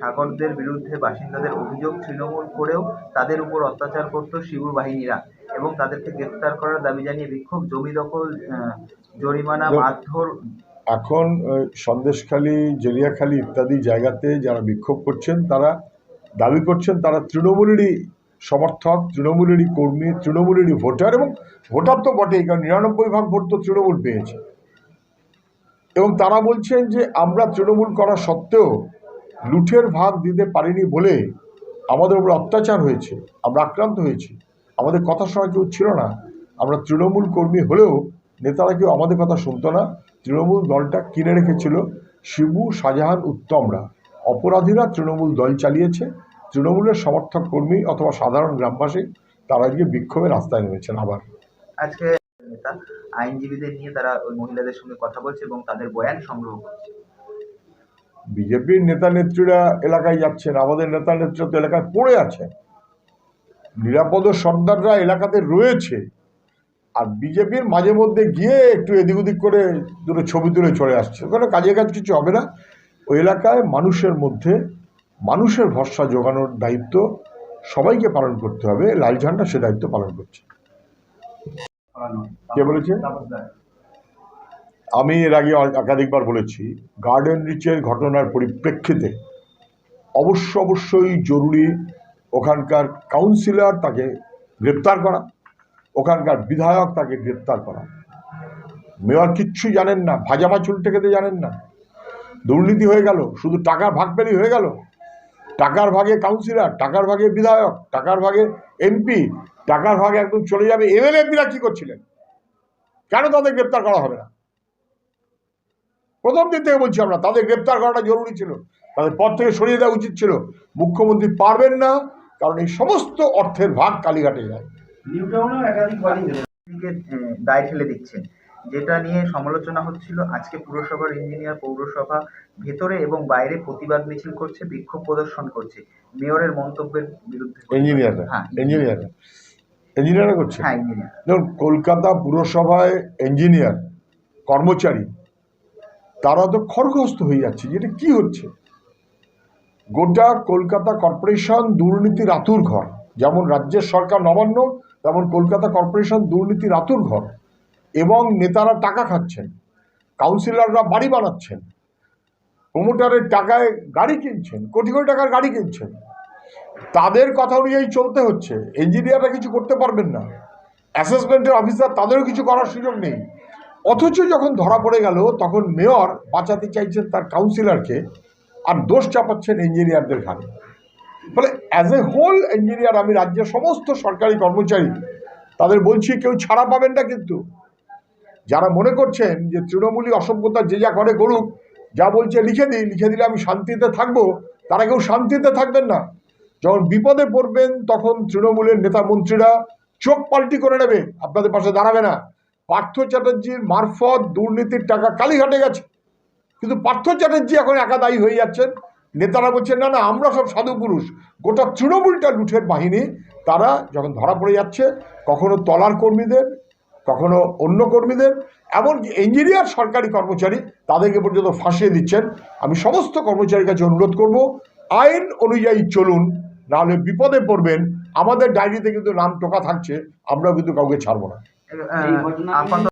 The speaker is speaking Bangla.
সাগরদের বিরুদ্ধে বাসিন্দাদের অভিযোগ তৃণমূল করেও তাদের উপর অত্যাচার করত শিবুর বাহিনীরা এবং তাদেরকে গ্রেফতার করার দাবি জানিয়ে বিক্ষোভ জমি দখল জরিমানা মারধর। এখন সন্দেশখালী জেলিয়াখালী ইত্যাদি জায়গাতে যারা বিক্ষোভ করছেন তারা দাবি করছেন তারা তৃণমূলেরই সমর্থক তৃণমূলেরই কর্মী তৃণমূলেরই ভোটার এবং ভোটার তো বটেই কারণ নিরানব্বই ভাগ ভোট তো তৃণমূল পেয়েছে। এবং তারা বলছেন যে আমরা তৃণমূল করা সত্ত্বেও লুঠের ভাগ দিতে পারিনি বলে আমাদের উপর অত্যাচার হয়েছে, আমরা আক্রান্ত হয়েছি। আমাদের কথা শোনা কেউ ছিল না। আমরা তৃণমূল কর্মী হলেও নেতারা কেউ আমাদের কথা শুনতো না। তৃণমূল দলটা কিনে রেখেছিল শিবু, শাহজাহান, উত্তমরা। অপরাধীরা তৃণমূল দল চালিয়েছে। তৃণমূলের সমর্থক কর্মী অথবা সাধারণ গ্রামবাসী, তারা গিয়ে বিক্ষোভে রাস্তায় নেমেছেন আবার। আজকে নেতা, আইনজীবীদের নিয়ে তারা ওই মহিলাদের সঙ্গে কথা বলছে এবং তাদের বয়ান সংগ্রহ করছে। বিজেপির নেতা নেত্রীরা এলাকায় যাচ্ছেন, আমাদের নেতা নেত্রীরা তো এলাকায় পড়ে আছেন। নিরাপদ সর্দাররা এলাকাতে রয়েছে। আর বিজেপির মাঝে মধ্যে গিয়ে একটু এদিক ওদিক করে দুটো ছবি তুলে চলে আসছে। ওখানে কাজে কাজ কিছু হবে না। ওই এলাকায় মানুষের মধ্যে মানুষের ভরসা জোগানোর দায়িত্ব সবাইকে পালন করতে হবে। লাল ঝান্ডা সে দায়িত্ব পালন করছে। কে বলেছে? আমি এর আগে একাধিকবার বলেছি গার্ডেন রিচের ঘটনার পরিপ্রেক্ষিতে অবশ্য অবশ্যই জরুরি ওখানকার কাউন্সিলর তাকে গ্রেপ্তার করা, ওখানকার বিধায়ক তাকে গ্রেপ্তার করা। মেয়র কিচ্ছু জানেন না ভাজা মাছ উল্টে খেতে জানেন না। দুর্নীতি হয়ে গেল, শুধু টাকার ভাগ পেলেই হয়ে গেল। টাকার ভাগে কাউন্সিলর টাকার ভাগে বিধায়ক, টাকার ভাগে এমপি টাকার ভাগে একদম চলে যাবে। এমএলএ এমপিরা কী করছিলেন? কেন তাদের গ্রেপ্তার করা হবে না? প্রথম দিন থেকে বলছি আমরা তাদের গ্রেপ্তার করাটা জরুরি ছিল। তাদের পদ থেকে সরিয়ে দেওয়া উচিত ছিল। মুখ্যমন্ত্রী পারবেন না কারণ এই সমস্ত অর্থের ভাগ কালীঘাটে যায়। দায় ঠেলে দিচ্ছেন। যেটা নিয়ে সমালোচনা হচ্ছিল আজকে পুরসভার ইঞ্জিনিয়ার পৌরসভা ভেতরে এবং বাইরে প্রতিবাদ মিছিল করছে বিক্ষোভ প্রদর্শন করছে। মেয়রের মন্তব্যের বিরুদ্ধে। ইঞ্জিনিয়াররা হ্যাঁ ইঞ্জিনিয়াররা ইঞ্জিনিয়াররা করছে? হ্যাঁ ইঞ্জিনিয়ার ধরুন কলকাতা পুরসভায় ইঞ্জিনিয়ার কর্মচারী তারা তো খড়গস্ত হয়ে যাচ্ছে যেটা কি হচ্ছে? গোটা কলকাতা কর্পোরেশন দুর্নীতির আতুর ঘর। যেমন রাজ্যের সরকার নবান্ন, তেমন কলকাতা কর্পোরেশন দুর্নীতির আতুর ঘর। এবং নেতারা টাকা খাচ্ছেন, কাউন্সিলররা বাড়ি বানাচ্ছেন, প্রমোটারের টাকায় গাড়ি কিনছেন, কোটি কোটি টাকার গাড়ি কিনছেন। তাদের কথা অনুযায়ী চলতে হচ্ছে, ইঞ্জিনিয়াররা কিছু করতে পারবেন না, অ্যাসেসমেন্টের অফিসার তাদেরও কিছু করার সুযোগ নেই। অথচ যখন ধরা পড়ে গেল, তখন মেয়র বাঁচাতে চাইছেন তার কাউন্সিলরকে আর দোষ চাপাচ্ছেন ইঞ্জিনিয়ারদের ঘাড়ে। ফলে অ্যাজ এ হোল ইঞ্জিনিয়ার আমি রাজ্যের সমস্ত সরকারি কর্মচারী, তাদের বলছি কেউ ছাড়া পাবেন না কিন্তু। যারা মনে করছেন যে তৃণমূলী অসভ্যতা যে যা করে করুক, যা বলছে লিখে দিই, লিখে দিলে আমি শান্তিতে থাকব, তারা কেউ শান্তিতে থাকবেন না। যখন বিপদে পড়বেন, তখন তৃণমূলের নেতা মন্ত্রীরা চোখ পাল্টি করে নেবে, আপনাদের পাশে দাঁড়াবে না। পার্থ চ্যাটার্জির মারফত দুর্নীতির টাকা কালীঘাটে গেছে। কিন্তু পার্থ চ্যাটার্জি এখন একা দায়ী হয়ে যাচ্ছেন। নেতারা বলছেন, না না, আমরা সব সাধু পুরুষ। গোটা তৃণমূলটা লুঠের বাহিনী। তারা যখন ধরা পড়ে যাচ্ছে, কখনো তলার কর্মীদের, কখনো অন্য কর্মীদের, এমনকি ইঞ্জিনিয়ার সরকারি কর্মচারী তাদেরকে পর্যন্ত ফাঁসিয়ে দিচ্ছেন। আমি সমস্ত কর্মচারীর কাছে অনুরোধ করব, আইন অনুযায়ী চলুন, নাহলে বিপদে পড়বেন। আমাদের ডায়েরিতে কিন্তু নাম টোকা থাকছে, আমরাও কিন্তু কাউকে ছাড়বো না। আপাতত